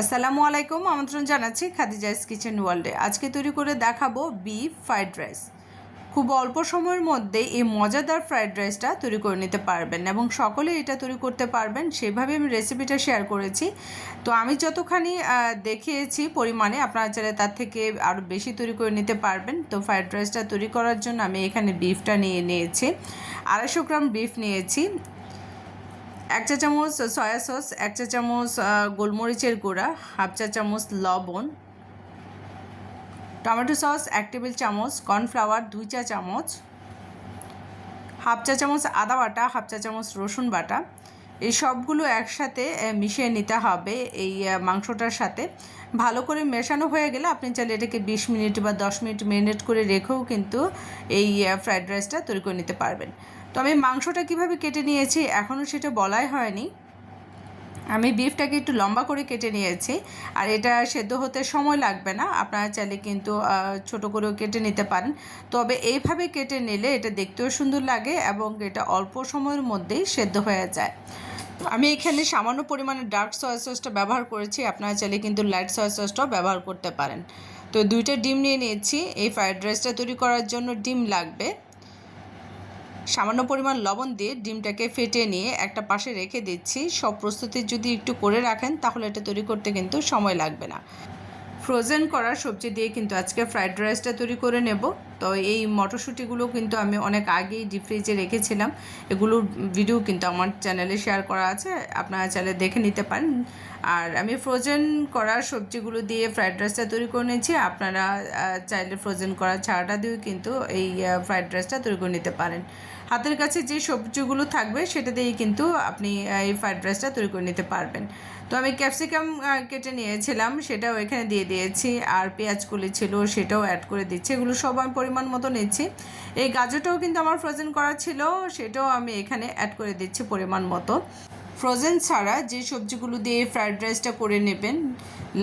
আসসালামু আলাইকুম, আমন্ত্রণ জানাচ্ছি খাদিজাস কিচেন ওয়ার্ল্ডে। আজকে তৈরি করে দেখাবো বিফ ফ্রাইড রাইস খুব অল্প সময়ের মধ্যে এই মজাদার ফ্রাইড রাইসটা তৈরি করে নিতে পারবেন এবং সকলে এটা তৈরি করতে পারবেন, সেভাবে আমি রেসিপিটা শেয়ার করেছি। তো আমি যতখানি দেখিয়েছি পরিমাণে, আপনারা চাইলে তার থেকে আরও বেশি তৈরি করে নিতে পারবেন। তো ফ্রাইড রাইসটা তৈরি করার জন্য আমি এখানে বিফটা নিয়ে নিয়েছি। আড়াইশো গ্রাম বিফ নিয়েছি। এক চা চামচ সয়া সস এক চা চামচ গোলমরিচের গুঁড়া, হাফ চা চামচ লবণ, টমেটো সস, এক টেবিল চামচ, কর্নফ্লাওয়ার দুই চা চামচ, হাফ চা চামচ আদা বাটা, হাফ চা চামচ রসুন বাটা। এই সবগুলো একসাথে মিশিয়ে নিতে হবে এই মাংসটার সাথে। ভালো করে মেশানো হয়ে গেলে আপনি চাইলে এটাকে বিশ মিনিট বা দশ মিনিট মেরিনেট করে রেখেও কিন্তু এই ফ্রাইড রাইসটা তৈরি করে নিতে পারবেন। তো আমি মাংসটা কীভাবে কেটে নিয়েছি এখনও সেটা বলাই হয়নি। আমি বিফটাকে একটু লম্বা করে কেটে নিয়েছি, আর এটা সেদ্ধ হতে সময় লাগবে না। আপনারা চাইলে কিন্তু ছোট করেও কেটে নিতে পারেন। তবে এইভাবে কেটে নিলে এটা দেখতেও সুন্দর লাগে এবং এটা অল্প সময়ের মধ্যেই সেদ্ধ হয়ে যায়। আমি এখানে সামান্য পরিমাণে ডার্ক সয়া সসটা ব্যবহার করেছি, আপনারা চাইলে কিন্তু লাইট সয়া সসটাও ব্যবহার করতে পারেন। তো দুইটা ডিম নিয়ে নিয়েছি, এই ফ্রায়েড রাইসটা তৈরি করার জন্য ডিম লাগবে। সামান্য পরিমাণ লবণ দিয়ে ডিমটাকে ফেটে নিয়ে একটা পাশে রেখে দিচ্ছি। সব প্রস্তুতি যদি একটু করে রাখেন, তাহলে এটা তৈরি করতে কিন্তু সময় লাগবে না। ফ্রোজেন করা সবজি দিয়ে কিন্তু আজকে ফ্রাইড রাইসটা তৈরি করে নেব। তো এই মটরশুঁটিগুলো কিন্তু আমি অনেক আগেই ডিপ ফ্রিজে রেখেছিলাম। এগুলোর ভিডিও কিন্তু আমার চ্যানেলে শেয়ার করা আছে, আপনারা চাইলে দেখে নিতে পারেন। আর আমি ফ্রোজেন করা সবজিগুলো দিয়ে ফ্রাইড রাইসটা তৈরি করে নিয়েছি। আপনারা চাইলে ফ্রোজেন করা ছাড়াটা দিয়েও কিন্তু এই ফ্রাইড রাইসটা তৈরি করে নিতে পারেন। হাতের কাছে যে সবজিগুলো থাকবে, সেটা দিয়েই কিন্তু আপনি এই ফ্রাইড রাইসটা তৈরি করে নিতে পারবেন। তো আমি ক্যাপসিকাম কেটে নিয়েছিলাম, সেটাও এখানে দিয়ে দিয়েছি। আর পেঁয়াজ কুলি ছিল, সেটাও অ্যাড করে দিচ্ছি। এগুলো সব আমি পরিমাণ মতো নিচ্ছি। এই গাজরটাও কিন্তু আমার ফ্রোজেন করা ছিল, সেটাও আমি এখানে অ্যাড করে দিচ্ছি পরিমাণ মতো। ফ্রোজেন ছাড়া যে সবজিগুলো দিয়ে ফ্রায়েড রাইসটা করে নেবেন,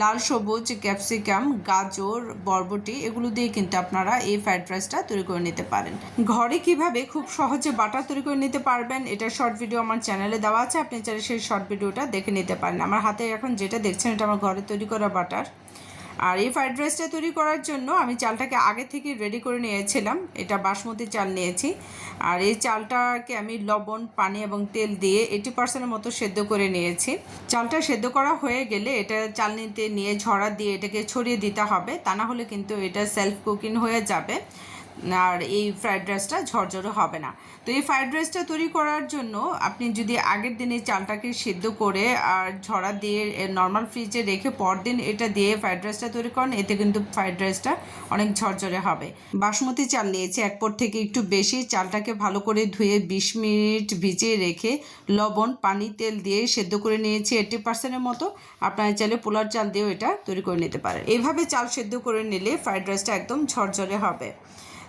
লাল সবুজ ক্যাপসিকাম গাজর, বরবটি, এগুলো দিয়ে কিন্তু আপনারা এই ফ্রায়েড রাইসটা তৈরি করে নিতে পারেন। ঘরে কীভাবে খুব সহজে বাটার তৈরি করে নিতে পারবেন, এটা শর্ট ভিডিও আমার চ্যানেলে দেওয়া আছে, আপনি চাইলে সেই শর্ট ভিডিওটা দেখে নিতে পারেন। আমার হাতে এখন যেটা দেখছেন, এটা আমার ঘরে তৈরি করা বাটার। আর এই ফ্রাইড রাইসটা তৈরি করার জন্য আমি চালটাকে আগে থেকে রেডি করে নিয়েছিলাম। এটা বাসমতি চাল নিয়েছি। আর এই চালটাকে আমি লবণ, পানি এবং তেল দিয়ে এইটি পার্সেন্টের মতো সেদ্ধ করে নিয়েছি। চালটা সেদ্ধ করা হয়ে গেলে এটা চালনিতে নিয়ে ঝরা দিয়ে এটাকে ছড়িয়ে দিতে হবে। তা না হলে কিন্তু এটা সেলফ কুকিং হয়ে যাবে। আর এই ফ্রাইড রাইসটা ঝরঝরে হবে না। তো এই ফ্রাইড রাইসটা তৈরি করার জন্য আপনি যদি আগের দিনে চালটাকে সিদ্ধ করে আর ঝরা দিয়ে নর্মাল ফ্রিজে রেখে পরদিন এটা দিয়ে ফ্রাইড রাইসটা তৈরি করেন, এতে কিন্তু ফ্রাইড রাইসটা অনেক ঝরঝরে হবে। বাসমতি চাল নিয়েছি, এক পর থেকে একটু বেশি। চালটাকে ভালো করে ধুয়ে বিশ মিনিট ভিজিয়ে রেখে লবণ, পানি, তেল দিয়ে সেদ্ধ করে নিয়েছি এইটি পার্সেন্টের মতো। আপনারা চাইলে পোলার চাল দিয়েও এটা তৈরি করে নিতে পারেন। এইভাবে চাল সেদ্ধ করে নিলে ফ্রাইড রাইসটা একদম ঝরঝরে হবে।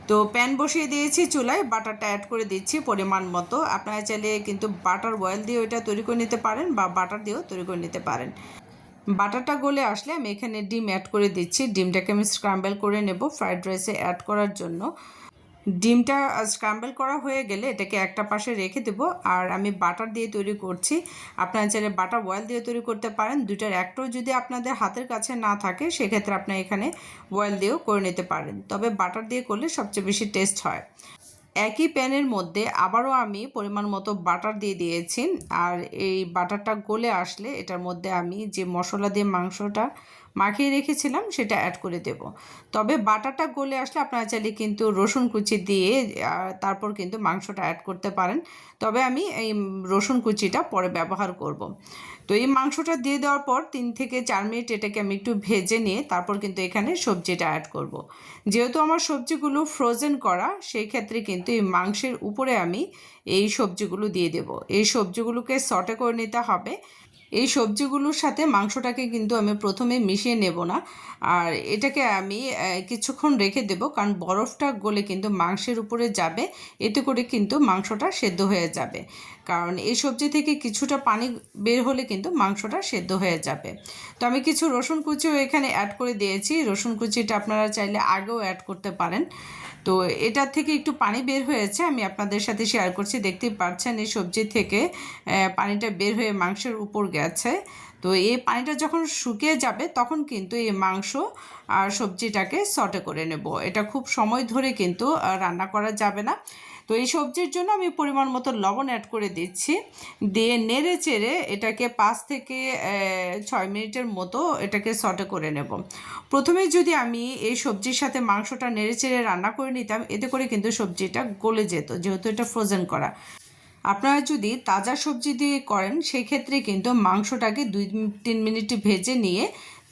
তো প্যান বসিয়ে দিয়েছি চুলায়, বাটারটা অ্যাড করে দিচ্ছি পরিমাণ মতো। আপনারা চাইলে কিন্তু বাটার বয়েল দিয়ে ওইটা তৈরি করে নিতে পারেন বা বাটার দিয়েও তৈরি করে নিতে পারেন। বাটারটা গলে আসলে আমি এখানে ডিম অ্যাড করে দিচ্ছি। ডিমটাকে আমি স্ক্রাম্বেল করে নেব ফ্রাইড রাইসে অ্যাড করার জন্য। ডিমটা স্ক্রাম্বল করা হয়ে গেলে এটাকে একটা পাশে রেখে দেবো। আর আমি বাটার দিয়ে তৈরি করছি। আপনারা চাইলে বাটার অয়েল দিয়ে তৈরি করতে পারেন। দুইটার একটাও যদি আপনাদের হাতের কাছে না থাকে, সেক্ষেত্রে আপনি এখানে অয়েল দিয়েও করে নিতে পারেন। তবে বাটার দিয়ে করলে সবচেয়ে বেশি টেস্ট হয়। একই প্যানের মধ্যে আবারও আমি পরিমাণ মতো বাটার দিয়ে দিয়েছি। আর এই বাটারটা গলে আসলে এটার মধ্যে আমি যে মশলা দিয়ে মাংসটা মাখিয়ে রেখেছিলাম, সেটা অ্যাড করে দেব তবে বাটারটা গলে আসলে আপনারা চাইলে কিন্তু রসুন কুচি দিয়ে তারপর কিন্তু মাংসটা অ্যাড করতে পারেন তবে আমি এই রসুন কুচিটা পরে ব্যবহার করব। তো এই মাংসটা দিয়ে দেওয়ার পর তিন থেকে চার মিনিট এটাকে আমি একটু ভেজে নিয়ে তারপর কিন্তু এখানে সবজিটা অ্যাড করব। যেহেতু আমার সবজিগুলো ফ্রোজেন করা সেই ক্ষেত্রে কিন্তু এই মাংসের উপরে আমি এই সবজিগুলো দিয়ে দেব এই সবজিগুলোকে সটে করে নিতে হবে এই সবজিগুলোর সাথে মাংসটাকে কিন্তু আমি প্রথমে মিশিয়ে নেব না। আর এটাকে আমি কিছুক্ষণ রেখে দেব, কারণ বরফটা গলে কিন্তু মাংসের উপরে যাবে, এতে করে কিন্তু মাংসটা সেদ্ধ হয়ে যাবে। কারণ এই সবজি থেকে কিছুটা পানি বের হলে কিন্তু মাংসটা সেদ্ধ হয়ে যাবে। তো আমি কিছু রসুন কুচিও এখানে অ্যাড করে দিয়েছি। রসুন কুচিটা আপনারা চাইলে আগেও অ্যাড করতে পারেন। তো এটার থেকে একটু পানি বের হয়েছে, আমি আপনাদের সাথে শেয়ার করছি। দেখতেই পাচ্ছেন এই সবজি থেকে পানিটা বের হয়ে মাংসের উপর গেছে। তো এই পানিটা যখন শুকিয়ে যাবে, তখন কিন্তু এই মাংস আর সবজিটাকে সটে করে নেব। এটা খুব সময় ধরে কিন্তু রান্না করা যাবে না। তো এই সবজির জন্য আমি পরিমাণ মতো লবণ অ্যাড করে দিচ্ছি। দিয়ে নেড়ে চেড়ে এটাকে পাঁচ থেকে ছয় মিনিটের মতো এটাকে সটে করে নেব। প্রথমে যদি আমি এই সবজির সাথে মাংসটা নেড়ে চেড়ে রান্না করে নিতাম, এতে করে কিন্তু সবজিটা গলে যেত, যেহেতু এটা ফ্রোজেন করা। আপনারা যদি তাজা সবজি দিয়ে করেন সেই ক্ষেত্রে কিন্তু মাংসটাকে দুই, তিন মিনিট ভেজে নিয়ে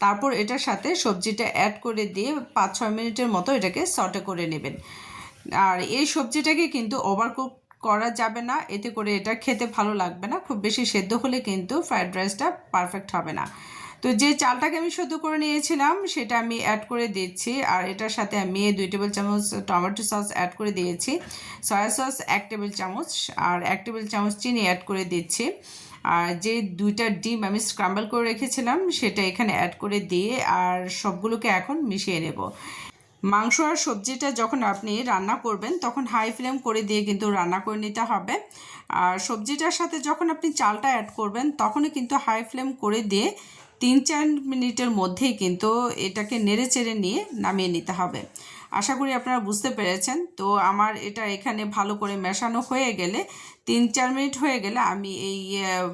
তারপর এটার সাথে সবজিটা অ্যাড করে দিয়ে পাঁচ, ছয় মিনিটের মতো এটাকে সটে করে নেবেন। আর এই সবজিটাকে কিন্তু ওভার কুক করা যাবে না। এতে করে এটা খেতে ভালো লাগবে না। খুব বেশি সেদ্ধ হলে কিন্তু ফ্রাইড রাইসটা পারফেক্ট হবে না। তো যে চালটাকে আমি সেদ্ধ করে নিয়েছিলাম, সেটা আমি অ্যাড করে দিচ্ছি। আর এটার সাথে আমি দুই টেবিল চামচ টমেটো সস অ্যাড করে দিয়েছি। সয়া সস এক টেবিল চামচ আর এক টেবিল চামচ চিনি অ্যাড করে দিচ্ছি। আর যে দুইটা ডিম আমি স্ক্রাম্বল করে রেখেছিলাম, সেটা এখানে অ্যাড করে দিয়ে আর সবগুলোকে এখন মিশিয়ে নেব। মাংস আর সবজিটা যখন আপনি রান্না করবেন, তখন হাই ফ্লেম করে দিয়ে কিন্তু রান্না করে নিতে হবে। আর সবজিটার সাথে যখন আপনি চালটা অ্যাড করবেন তখনই কিন্তু হাই ফ্লেম করে দিয়ে তিন চার মিনিটের মধ্যেই কিন্তু এটাকে নেড়ে চেড়ে নিয়ে নামিয়ে নিতে হবে। আশা করি আপনারা বুঝতে পেরেছেন। তো আমার এটা এখানে ভালো করে মেশানো হয়ে গেলে তিন চার মিনিট হয়ে গেলে আমি এই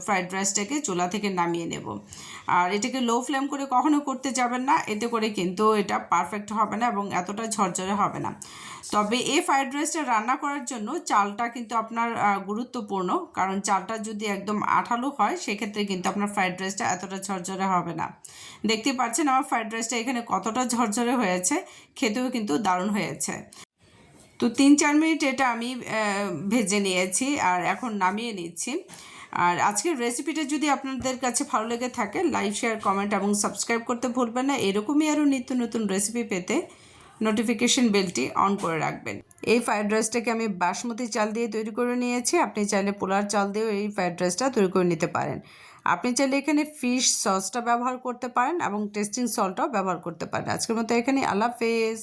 ফ্রাইড রাইসটাকে চুলা থেকে নামিয়ে নেব। আর এটাকে লো ফ্লেম করে কখনো করতে যাবেন না, এতে করে কিন্তু এটা পারফেক্ট হবে না এবং এতটা ঝরঝরে হবে না। তবে এই ফ্রাইড রাইসটা রান্না করার জন্য চালটা কিন্তু আপনার গুরুত্বপূর্ণ, কারণ চালটা যদি একদম আঠালো হয়, সেক্ষেত্রে কিন্তু আপনার ফ্রাইড রাইসটা এতটা ঝরঝরে হবে না। দেখতে পাচ্ছেন আমার ফ্রাইড রাইসটা এখানে কতটা ঝরঝরে হয়েছে, খেতেও কিন্তু দারুণ হয়েছে। তো তিন, চার মিনিট এটা আমি ভেজে নিয়েছি আর এখন নামিয়ে নিচ্ছি। আর আজকের রেসিপিটা যদি আপনাদের কাছে ভালো লেগে থাকে লাইক শেয়ার কমেন্ট এবং সাবস্ক্রাইব করতে ভুলবেন না। এরকমই আরও নিত্য নতুন রেসিপি পেতে নোটিফিকেশন বেলটি অন করে রাখবেন। এই ফ্রাইড রাইসটাকে আমি বাসমতি চাল দিয়ে তৈরি করে নিয়েছি। আপনি চাইলে পোলার চাল দিয়েও এই ফ্রাইড রাইসটা তৈরি করে নিতে পারেন। আপনি চাইলে এখানে ফিশ সসটা ব্যবহার করতে পারেন এবং টেস্টিং সল্টটাও ব্যবহার করতে পারেন। আজকের মতো এখানে আল্লাহ হাফেজ।